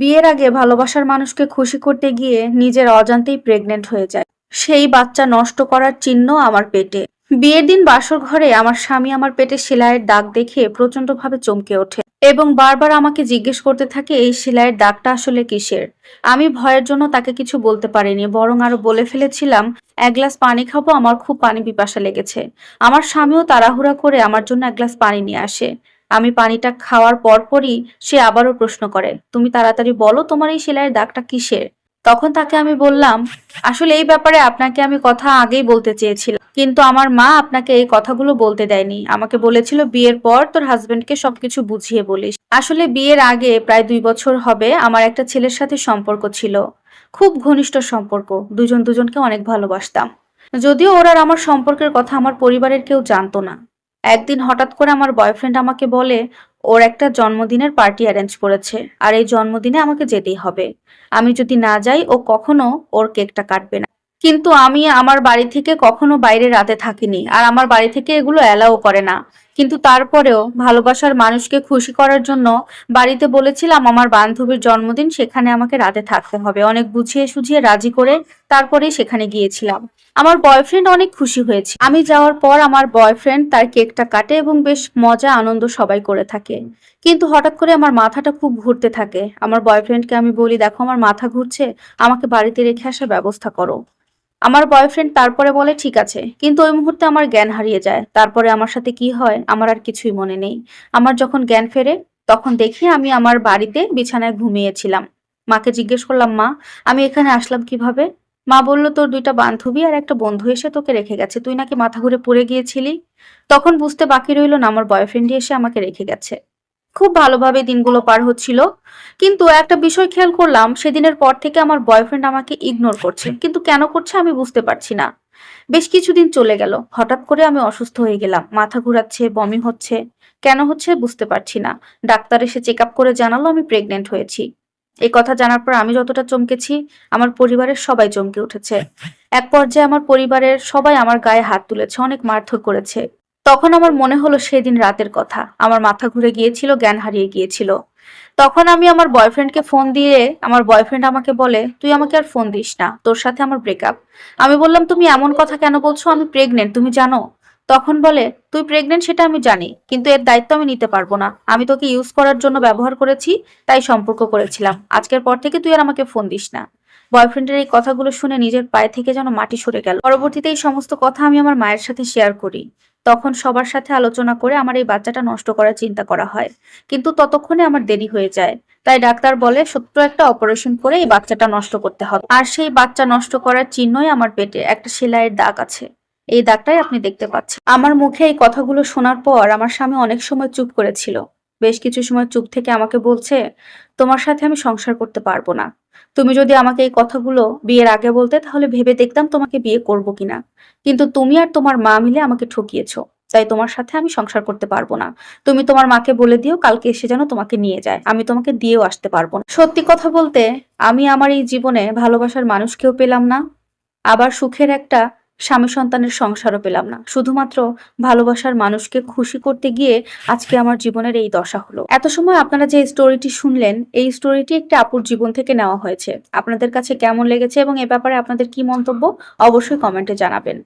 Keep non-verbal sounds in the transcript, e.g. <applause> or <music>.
বিয়ের আগে ভালোবাসার মানুষকে খুশি করতে গিয়ে নিজের অজান্তেই প্রেগনেন্ট হয়ে যায়। সেই বাচ্চা নষ্ট করার চিহ্ন আমার পেটে। বিয়ের দিন বাসর ঘরে আমার স্বামী আমার পেটে সেলাইয়ের দাগ দেখে প্রচন্ডভাবে চমকে ওঠে এবং বারবার আমাকে জিজ্ঞেস করতে থাকে, এই সেলাইয়ের দাগটা আসলে কিসের? আমি ভয়ের জন্য তাকে কিছু বলতে পারিনি, বরং আরও বলে ফেলেছিলাম, এক গ্লাস পানি খাব, আমার খুব পানি পিপাসা লেগেছে। আমার স্বামীও তাড়াহুড়া করে আমার জন্য এক গ্লাস পানি নিয়ে আসে। আমি পানিটা খাওয়ার পরপরই সে আবারও প্রশ্ন করে, তুমি তাড়াতাড়ি বলো তোমার এই সেলাইয়ের দাগটা কিসের? তখন তাকে আমি বললাম, আসলে এই ব্যাপারে আপনাকে আমি কথা আগেই বলতে চেয়েছিলাম, কিন্তু আমার মা আপনাকে এই কথাগুলো বলতে দেয়নি। আমাকে বলেছিল বিয়ের পর তোর হাজবেন্ডকে সবকিছু বুঝিয়ে বলিস। আসলে বিয়ের আগে প্রায় দুই বছর হবে আমার একটা ছেলের সাথে সম্পর্ক ছিল। খুব ঘনিষ্ঠ সম্পর্ক, দুজন দুজনকে অনেক ভালোবাসতাম। যদিও ওর আর আমার সম্পর্কের কথা আমার পরিবারের কেউ জানতো না। একদিন হঠাৎ করে আমার বয়ফ্রেন্ড আমাকে বলে, ওর একটা জন্মদিনের পার্টি অ্যারেঞ্জ করেছে, আর এই জন্মদিনে আমাকে যেতেই হবে। আমি যদি না যাই, ও কখনো ওর কেকটা কাটবে না। কিন্তু আমি আমার বাড়ি থেকে কখনো বাইরে রাতে থাকিনি, আর আমার বাড়ি থেকে এগুলো অ্যালাও করে না। কিন্তু তারপরেও ভালোবাসার মানুষকে খুশি করার জন্য বাড়িতে বলেছিলাম, আমার বান্ধবীর জন্মদিন সেখানে আমাকে রাতে থাকতে হবে। অনেক বুঝিয়ে সুঝিয়ে রাজি করে তারপরে সেখানে গিয়েছিলাম। আমার বয়ফ্রেন্ড অনেক খুশি হয়েছে। আমি যাওয়ার পর আমার বয়ফ্রেন্ড তার কেকটা কাটে এবং বেশ মজা, আনন্দ সবাই করে থাকে। কিন্তু হঠাৎ করে আমার মাথাটা খুব ঘুরতে থাকে। আমার বয়ফ্রেন্ডকে আমি বলি, দেখো, আমার মাথা ঘুরছে। আমাকে বাড়িতে রেখে আসার ব্যবস্থা করো। আমার বয়ফ্রেন্ড তারপরে বলে, ঠিক আছে। কিন্তু ওই মুহূর্তে আমার জ্ঞান হারিয়ে যায়। তারপরে আমার সাথে কি হয়, আমার আর কিছুই মনে নেই। আমার যখন জ্ঞান ফেরে, তখন দেখি আমি আমার বাড়িতে বিছানায় ঘুমিয়েছিলাম। মাকে জিজ্ঞেস করলাম, মা, আমি এখানে আসলাম কীভাবে? মা বলল, তোর দুইটা বান্ধবী আর একটা বন্ধু এসে তোকে রেখে গেছে। তুই নাকি মাথা ঘুরে পড়ে গিয়েছিলি? তখন বুঝতে বাকি রইল না, আমার বয়ফ্রেন্ডই এসে আমাকে রেখে গেছে। খুব ভালোভাবে দিনগুলো পার হচ্ছিল। কিন্তু একটা বিষয় খেয়াল করলাম সেদিনের পর থেকে আমার বয়ফ্রেন্ড আমাকে ইগনোর করছে। কিন্তু কেন করছে আমি বুঝতে পারছি না। বেশ কিছুদিন চলে গেল। হঠাৎ করে আমি অসুস্থ হয়ে গেলাম। মাথা ঘুরাচ্ছে বমি হচ্ছে। কেন হচ্ছে বুঝতে পারছি না। ডাক্তার এসে চেক আপ করে জানালো আমি প্রেগনেন্ট হয়েছি। এই কথা জানার পর আমি যতটা চমকেছি আমার পরিবারের সবাই চমকে উঠেছে। <laughs> এক পর্যায়ে আমার পরিবারের সবাই আমার গায়ে হাত তুলেছে অনেক মারধর করেছে। তখন আমার মনে হলো সেদিন রাতের কথা। আমার মাথা ঘুরে গিয়েছিল, জ্ঞান হারিয়ে গিয়েছিল। তখন আমি আমার বয়ফ্রেন্ডকে ফোন দিয়ে, আমার বয়ফ্রেন্ড আমাকে বলে, তুই আমাকে আর ফোন দিস না, তোর সাথে আমার ব্রেকআপ আমি বললাম, তুমি এমন কথা কেন বলছো? আমি প্রেগনেন্ট তুমি জানো? তখন বলে, তুই প্রেগনেন্ট সেটা আমি জানি, কিন্তু এর দায়িত্ব আমি নিতে পারব না। আমি তোকে ইউজ করার জন্য ব্যবহার করেছি, তাই সম্পর্ক করেছিলাম। আজকের পর থেকে তুই আর আমাকে ফোন দিস না। বয়ফ্রেন্ডের এই কথাগুলো শুনে নিজের পায়ে থেকে যেন মাটি সরে গেল। পরবর্তীতে এই সমস্ত কথা আমি আমার মায়ের সাথে শেয়ার করি। তখন সবার সাথে আলোচনা করে আমার এই বাচ্চাটা নষ্ট করার চিন্তা করা হয়। কিন্তু ততক্ষণে আমার দেরি হয়ে যায়। তাই ডাক্তার বলে, সত্য একটা অপারেশন করে এই বাচ্চাটা নষ্ট করতে হবে। আর সেই বাচ্চা নষ্ট করার চিহ্নই আমার পেটে একটা সেলাইয়ের দাগ আছে। এই দাগটাই আপনি দেখতে পাচ্ছেন। আমার মুখে এই কথাগুলো শোনার পর আমার স্বামী অনেক সময় চুপ করেছিল। বেশ কিছু সময় চুপ থেকে আমাকে বলছে, তোমার সাথে আমি সংসার করতে পারব না। তুমি যদি আমাকে এই কথাগুলো বিয়ের আগে বলতে, তাহলে ভেবে দেখতাম তোমাকে বিয়ে করব কিনা। কিন্তু তুমি আর তোমার মা মিলে আমাকে ঠকিয়েছো। তাই তোমার সাথে আমি সংসার করতে পারব না। তুমি তোমার মাকে বলে দিও, কালকে এসে যেন তোমাকে নিয়ে যায়। আমি তোমাকে দিয়েও আসতে পারব না। সত্যি কথা বলতে, আমি আমার এই জীবনে ভালোবাসার মানুষকেও পেলাম না। আবার সুখের একটা স্বামী সন্তানের সংসারও পেলাম না। শুধুমাত্র ভালোবাসার মানুষকে খুশি করতে গিয়ে আজকে আমার জীবনের এই দশা হলো। এত সময় আপনারা যে স্টোরিটি শুনলেন, এই স্টোরিটি একটি আপুর জীবন থেকে নেওয়া হয়েছে। আপনাদের কাছে কেমন লেগেছে এবং এ ব্যাপারে আপনাদের কি মন্তব্য, অবশ্যই কমেন্টে জানাবেন।